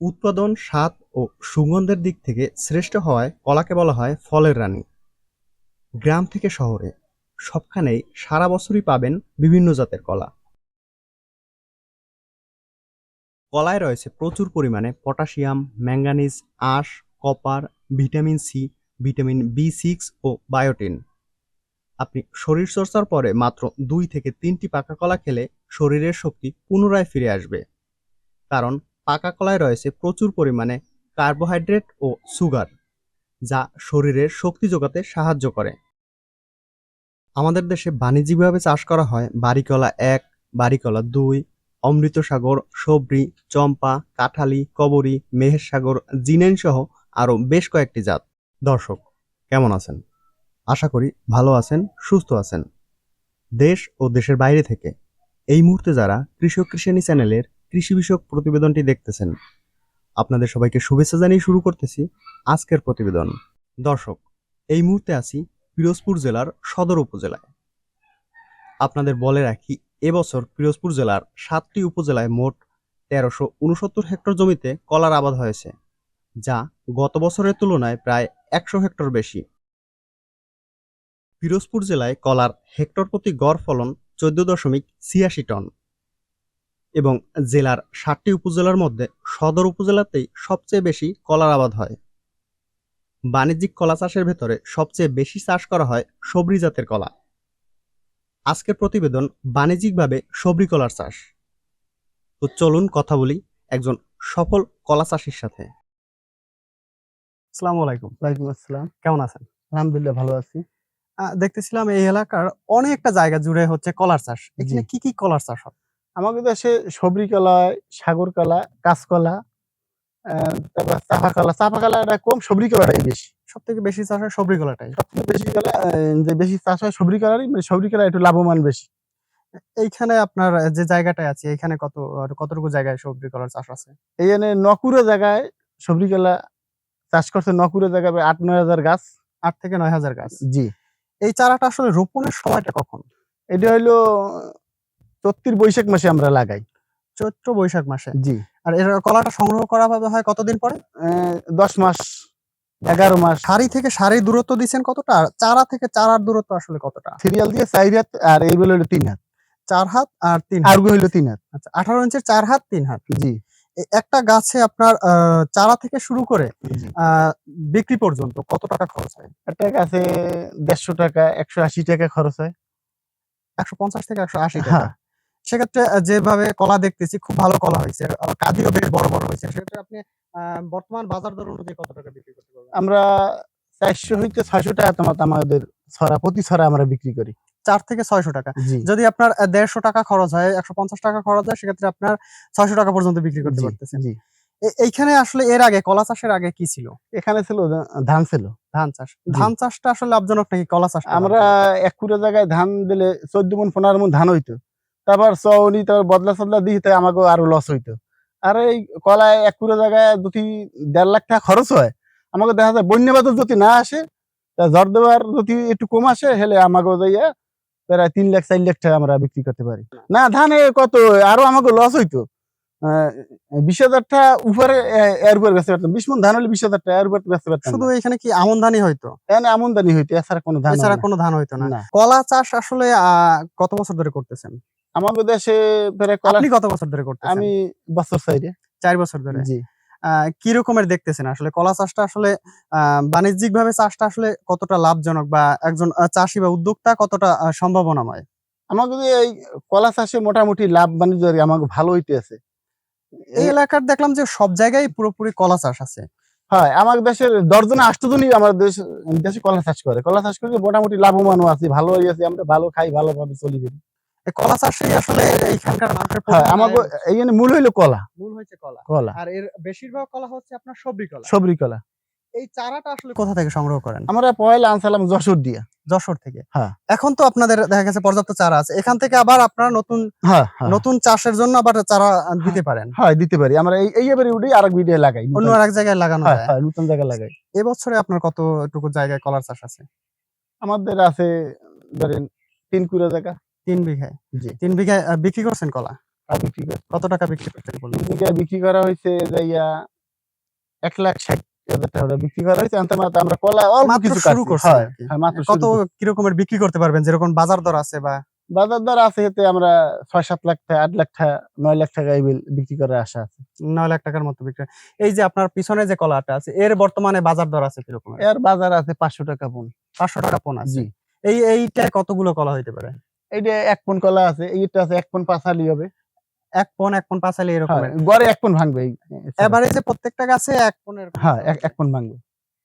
উৎপাদন, স্বাদ ও সুগন্ধের দিক থেকে শ্রেষ্ঠ হওয়ায় কলাকে বলা হয় ফলের রানী। গ্রাম থেকে শহরে সবখানেই সারা বছরই পাবেন বিভিন্ন জাতের কলা। কলায় রয়েছে প্রচুর পরিমাণে পটাশিয়াম, ম্যাঙ্গানিজ, আঁশ, copper, vitamin C, vitamin B six ও বায়োটিন। আপনি শরীরচর্চার পরে মাত্র দুই থেকে তিনটি পাকা কলা খেলে শরীরের শক্তি পুনরায় ফিরে আসবে কারণ পাকা কলায় রয়েছে প্রচুর পরিমাণে কার্বোহাইড্রেট ও সুগার, যা শরীরের শক্তি যোগাতে সাহায্য করে। আমাদের দেশে বাণিজ্যিকভাবে চাষ করা হয় বাড়িকলা এক বাড়িকলা দুই, অমৃতসাগর, সবরি, চম্পা, কাঠালি, কবরী মেহের সাগর জিনেন সহ আরও বেশ কয়েকটি জাত। দর্শক, কেমন আছেন? আশা করি ভালো আছেন, সুস্থ আছেন। দেশ ও দেশের বাইরে থেকে এই মুহূর্তে যারা কৃষক কৃষানি চ্যানেলের কৃষি বিষয়ক প্রতিবেদনটি দেখতেছেন। আপনাদের সবাইকে শুভেচ্ছা জানিয়ে শুরু করতেছি আজকের প্রতিবেদন। দর্শক, এই মুহূর্তে আছি পিরোজপুর জেলার সদর উপজেলায়। আপনাদের বলে রাখি, এবছর পিরোজপুর জেলার সাতটি উপজেলায় মোট তেরোশো উনসত্তর হেক্টর জমিতে কলার আবাদ হয়েছে, যা গত বছরের তুলনায় প্রায় একশো হেক্টর বেশি। পিরোজপুর জেলায় কলার হেক্টর প্রতি গড় ফলন চোদ্দ দশমিক ছিয়াশি টন। এবং জেলার ষাটটি উপজেলার মধ্যে সদর উপজেলাতেই সবচেয়ে বেশি কলার আবাদ হয়। বাণিজ্যিক কলা চাষের ভেতরে সবচেয়ে বেশি চাষ করা হয় সবরি জাতের কলা। আজকের প্রতিবেদন বাণিজ্যিকভাবে সবরি কলার চাষ। তো চলুন কথা বলি একজন সফল কলা চাষির সাথে। আসসালামু আলাইকুম। ওয়ালাইকুম আসসালাম। কেমন আছেন? আলহামদুলিল্লাহ ভালো আছি। আহ, দেখতেছিলাম এই এলাকার অনেকটা জায়গা জুড়ে হচ্ছে কলার চাষ। এখানে কি কি কলার চাষ হয়? আমাদের দেশে সবরি কলা সাগর কলা কাঁচকলা তারপর চাপা কলা। চাপা কলাটা কম সবরি কলাটাই বেশি। সব থেকে বেশি চাষ হয় সবরি কলাটাই? সবথেকে বেশি কলা যে বেশি চাষ হয় সবরি কলারই মানে সবরি কলা একটু লাভবান বেশি। এইখানে আপনার যে জায়গাটায় আছে এখানে কত কতটুকু জায়গায় সবজি কলার চাষ আছে? এইখানে নকুরে জায়গায় কলা চাষ করছে নকুরে জায়গায় আট নয় হাজার গাছ। আট থেকে নয় হাজার গাছ? জি। এই চারাটা আসলে রোপণের সময়টা কখন? এটা হইল চত্রিশ বৈশাখ মাসে আমরা লাগাই। চৈত্র বৈশাখ মাসে? জি। আর এর কলাটা সংগ্রহ করা হয় কতদিন পরে? দশ মাস এগারো মাস। সারি থেকে সারির দূরত্ব দিচ্ছেন কতটা? আর চারা থেকে চারার দূরত্ব আসলে কতটা? সিরিয়াল দিয়ে চার হাত আর এইগুলো হইল তিন হাত। চার হাত আর তিন আর হইল তিন হাত। আচ্ছা আঠারো ইঞ্চের চার হাত তিন হাত। জি। একটা গাছে আপনার চারা থেকে শুরু করে আহ, বিক্রি পর্যন্ত কত টাকা খরচ হয়? একটা গাছে দেড়শো টাকা একশো আশি টাকা খরচ হয়। একশো পঞ্চাশ থেকে একশো আশি টাকা। হ্যাঁ সেক্ষেত্রে যেভাবে কলা দেখতেছি খুব ভালো কলা হয়েছে। কাঁদিও বেশ বড় বড় হয়েছে। সেক্ষেত্রে আপনি বর্তমান বাজার দর অনুযায়ী কত টাকা বিক্রি করতে পারবেন? আমরা চারশো হইতে ছয়শো টাকা তোমার আমাদের ছড়া প্রতি ছড়া আমরা বিক্রি করি। চার থেকে ছয়শো টাকা। যদি আপনার দেড়শো টাকা খরচ হয় একশো পঞ্চাশ টাকা খরচ হয় সেক্ষেত্রে আপনার ছয়শো টাকা পর্যন্ত বিক্রি করতে পারতেছেন। এইখানে আসলে এর আগে কলা চাষের আগে কি ছিল? এখানে ছিল ধান ছিল। ধান চাষ। ধান চাষটা আসলে লাভজনক নাকি কলা চাষ আমরা এক কুড়ে জায়গায় ধান দিলে চোদ্দ মন পনেরো মন ধান হইতো। তারপর চৌনি তারপর বদলা সদলা দিই তাই আমাকে আরও লস হইতো। আর এই কলায় এক কুড়ে জায়গায় দুটি দেড় লাখ টাকা খরচ হয় আমাকে দেখা যায় বন্যা বাদল যদি না আসে তা ঝড় দেওয়ার যদি একটু কম আসে হেলে আমাকে যাইয়া প্রায় তিন লাখ চার লাখ টাকা আমরা বিক্রি করতে পারি। না ধানে কত আরও আমাকে লস হইতো। আহ, বিশ হাজার টাকা উপরে এর উপরে বেচতে পারতাম। বিশ মন ধান হলে বিশ হাজার টাকা এর উপরে বেচতে পারতাম। শুধু এখানে কি আমন ধানই হয়তো আমদানি হইতো এছাড়া কোনো ধান এছাড়া কোনো ধান হইতো না। না। কলা চাষ আসলে আহ, কত বছর ধরে করতেছেন? আমাদের দেশে আপনি কত বছর ধরে করতেছেন? আমি বছর সাইডে চার বছর ধরে। জি। কি রকমের দেখতেছেন আসলে? কলা চাষটা আসলে বাণিজ্যিক ভাবে চাষটা আসলে কতটা লাভজনক বা একজন চাষি বা উদ্যোক্তা কতটা সম্ভাবনাময়? আমাকে এই কলা চাষে মোটামুটি লাভ বাণিজ্য আমাকে ভালো হইতে আছে। এই এলাকার দেখলাম যে সব জায়গায় পুরোপুরি কলা চাষ আছে। হয় আমার দেশের দশজনে আষ্টজনই আমার দেশ দেশে কলা চাষ করে। কলা চাষ করে মোটামুটি লাভবানও আছি ভালো হয়ে আছে আমরা ভালো খাই ভালোভাবে চলি। কলা চাষে আসলে এইখানকার মানুষের হ্যাঁ আমাকে আয়ের মূল হইল কলা। মূল কলা। কলা। আর এর বেশিরভাগ কলা হচ্ছে আপনার সবজি কলা। সবরি কলা। এই চারাটা আসলে কোথা থেকে সংগ্রহ করেন? আমরা পয়লা আনসালাম যশোর দিয়া। যশোর থেকে? হ্যাঁ। এখন তো আপনাদের দেখা গেছে পর্যাপ্ত চারা আছে। এখান থেকে আবার আপনারা নতুন হ্যাঁ হ্যাঁ। নতুন চাষের জন্য আবার চারা দিতে পারেন। হয় দিতে পারি। আমরা এই এই এবারে উঠে আরেক ভিডিও লাগাই। অন্য আরেক জায়গায় লাগানো হয় হ্যাঁ নতুন জায়গায় লাগাই। এবছরে আপনার কতটুকু জায়গায় কলার চাষ আছে? আমাদের আছে ধরেন তিন কুড়া জায়গা। তিন বিঘায় জি। তিন বিঘায় বিক্রি করছেন কলা? বিক্রি কত টাকা বিক্রি করতে বললেন এদিকে বিক্রি করা হয়েছে যাইয়া এক লাখ ষাট বিক্রি করা হয়েছে। আমরা কলা অল্প কিছু শুরু কাটছি। করছেন হয়, আর কি। মাত্র কত কিরকমের বিক্রি করতে পারবেন? যেরকম বাজার দর আছে বা বাজার দর আছে এতে আমরা ছয় সাত লাখ টাকা আট লাখ টাকা নয় লাখ টাকা এই বিক্রি করার আশা আছে। নয় লাখ টাকার মতো বিক্রি এই যে আপনার পিছনে যে কলাটা আছে এর বর্তমানে বাজার দর আছে কীরকম? এর বাজার আছে পাঁচশো টাকা পণ। পাঁচশো টাকা পোন আছে। এই এইটা কতগুলো কলা হইতে পারে? এইটা এক পন কলা আছে এইটা আছে এক পণ পাঁচালি হবে। এক পন এক পন পাঁচালি এরকম হ্যাঁ, গড়ে এক পন ভাঙবে যে প্রত্যেকটা গাছে এক পনেরো হ্যাঁ এক- পণ ভাঙবে।